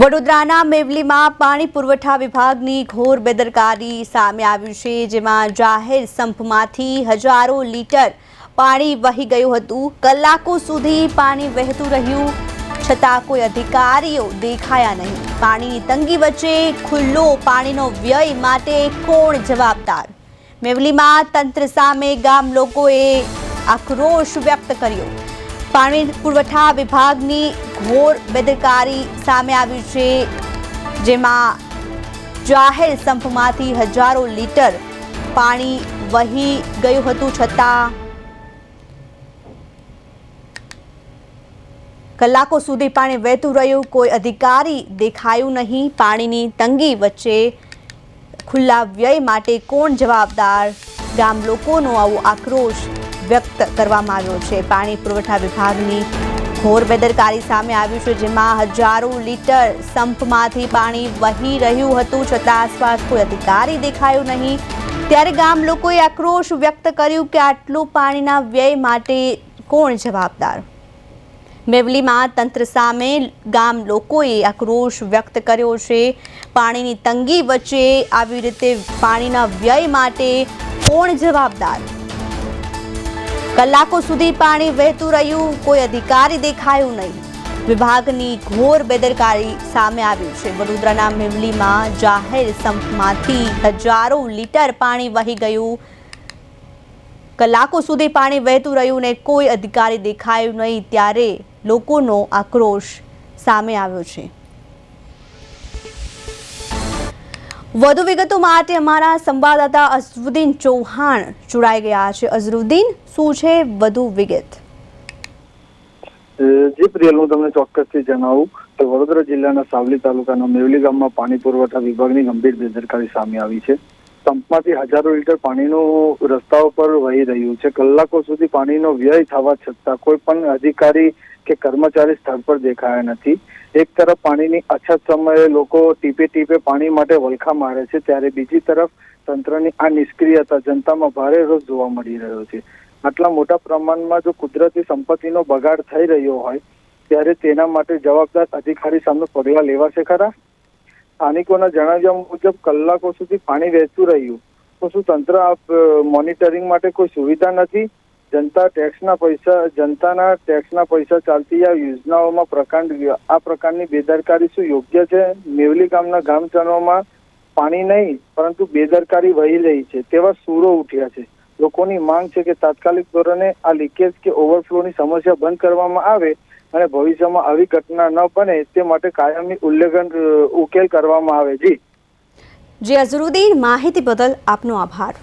વડોદરાના મેવલીમાં પાણી પુરવઠા વિભાગની ઘોર બેદરકારી સામે આવ્યું છે, જેમાં જાહેર સંપમાંથી હજારો લીટર પાણી વહી ગયું હતું. કલાકો સુધી પાણી વહેતું રહ્યું, છતાં કોઈ અધિકારીઓ દેખાયા નહીં. પાણીની તંગી વચ્ચે ખુલ્લો પાણીનો વ્યય માટે કોણ જવાબદાર? મેવલીમાં તંત્ર સામે ગામ લોકોએ આક્રોશ વ્યક્ત કર્યો. પાણી પુરવઠા વિભાગની ઘોર બેદરકારી સામે આવી છે, જેમાં જાહેર સંપમાંથી હજારો લીટર પાણી વહી ગયું હતું છતાં કલાકો સુધી પાણી વહેતું રહ્યું, કોઈ અધિકારી દેખાયું નહીં. પાણીની તંગી વચ્ચે ખુલ્લા વ્યય માટે કોણ જવાબદાર? ગામ લોકોનો આવો આક્રોશ વ્યક્ત કરવામાં આવ્યો છે. પાણી પુરવઠા વિભાગની ઘોર બેદરકારી સામે આવ્યું છે, જેમાં હજારો લીટર સંપમાંથી પાણી વહી રહ્યું હતું. છતાં આસપાસ કોઈ અધિકારી દેખાયું નહીં. ત્યારે ગામ લોકોએ આક્રોશ વ્યક્ત કર્યું કે આટલું પાણીના વ્યય માટે કોણ જવાબદાર? મેવલીમાં તંત્ર સામે ગામ લોકોએ આક્રોશ વ્યક્ત કર્યો છે. પાણીની તંગી વચ્ચે આવી રીતે પાણીના વ્યય માટે કોણ જવાબદાર? કલાકો સુધી પાણી વહેતું રહ્યું, કોઈ અધિકારી દેખાયું નહીં. વિભાગની ઘોર બેદરકારી સામે આવ્યું છે. વડોદરાના મેવલીમાં જાહેર સંપમાંથી હજારો લીટર પાણી વહી ગયું. કલાકો સુધી પાણી વહેતું રહ્યું ને કોઈ અધિકારી દેખાયું નહીં, ત્યારે લોકોનો આક્રોશ સામે આવ્યો છે. વધુ વિગતો માટે અમારા સંવાદદાતા અઝરુદ્દીન ચૌહાણ જોડાઈ ગયા છે. અઝરુદ્દીન, શું છે વધુ વિગત? જી પ્રિયલ, હું તમને ચોક્કસથી જણાવું કે વડોદરા જિલ્લાના સાવલી તાલુકાના મેવલી ગામમાં પાણી પુરવઠા વિભાગની ગંભીર બેદરકારી સામે આવી છે. સંપમાંથી હજારો લીટર પાણીનું રસ્તાઓ પર વહી રહ્યું છે. કલાકો સુધી પાણીનો વ્યય થવા છતાં કોઈ પણ અધિકારી કે કર્મચારી સ્થળ પર દેખાયા નથી. એક તરફ પાણીની અછત સમયે લોકો ટીપે ટીપે પાણી માટે વલખા મારે છે, ત્યારે બીજી તરફ તંત્રની આ નિષ્ક્રિયતા જનતામાં ભારે રોષ જોવા મળી રહ્યો છે. આટલા મોટા પ્રમાણમાં જો કુદરતી સંપત્તિનો બગાડ થઈ રહ્યો હોય, ત્યારે તેના માટે જવાબદાર અધિકારી સામે પગલાં લેવાશે ખરા? સ્થાનિકોના જણાવ્યા મુજબ કલાકો સુધી પાણી વહેતું રહ્યું. તો શું તંત્ર મોનિટરિંગ માટે કોઈ સુવિધા નથી? જનતા ટેક્સના પૈસા, જનતાના ટેક્સના પૈસા ચાલતી આ યોજનાઓમાં પ્રકાંડ આ પ્રકારની બેદરકારી શું યોગ્ય છે? મેવલી ગામના ગામજનોમાં પાણી નહીં, પરંતુ બેદરકારી વહી રહી છે. તેવા સૂરો ઉઠ્યા છે. લોકોની માંગ છે કે તાત્કાલિક ધોરણે આ લીકેજ કે ઓવરફ્લોની સમસ્યા બંધ કરવામાં આવે અને ભવિષ્યમાં આવી ઘટના ન બને તે માટે કાયમી ઉલ્લેખન અ, ઉકેલ કરવામાં આવે. જી. જી અઝરુદ્દીન માહિતી બદલ આપનો આભાર.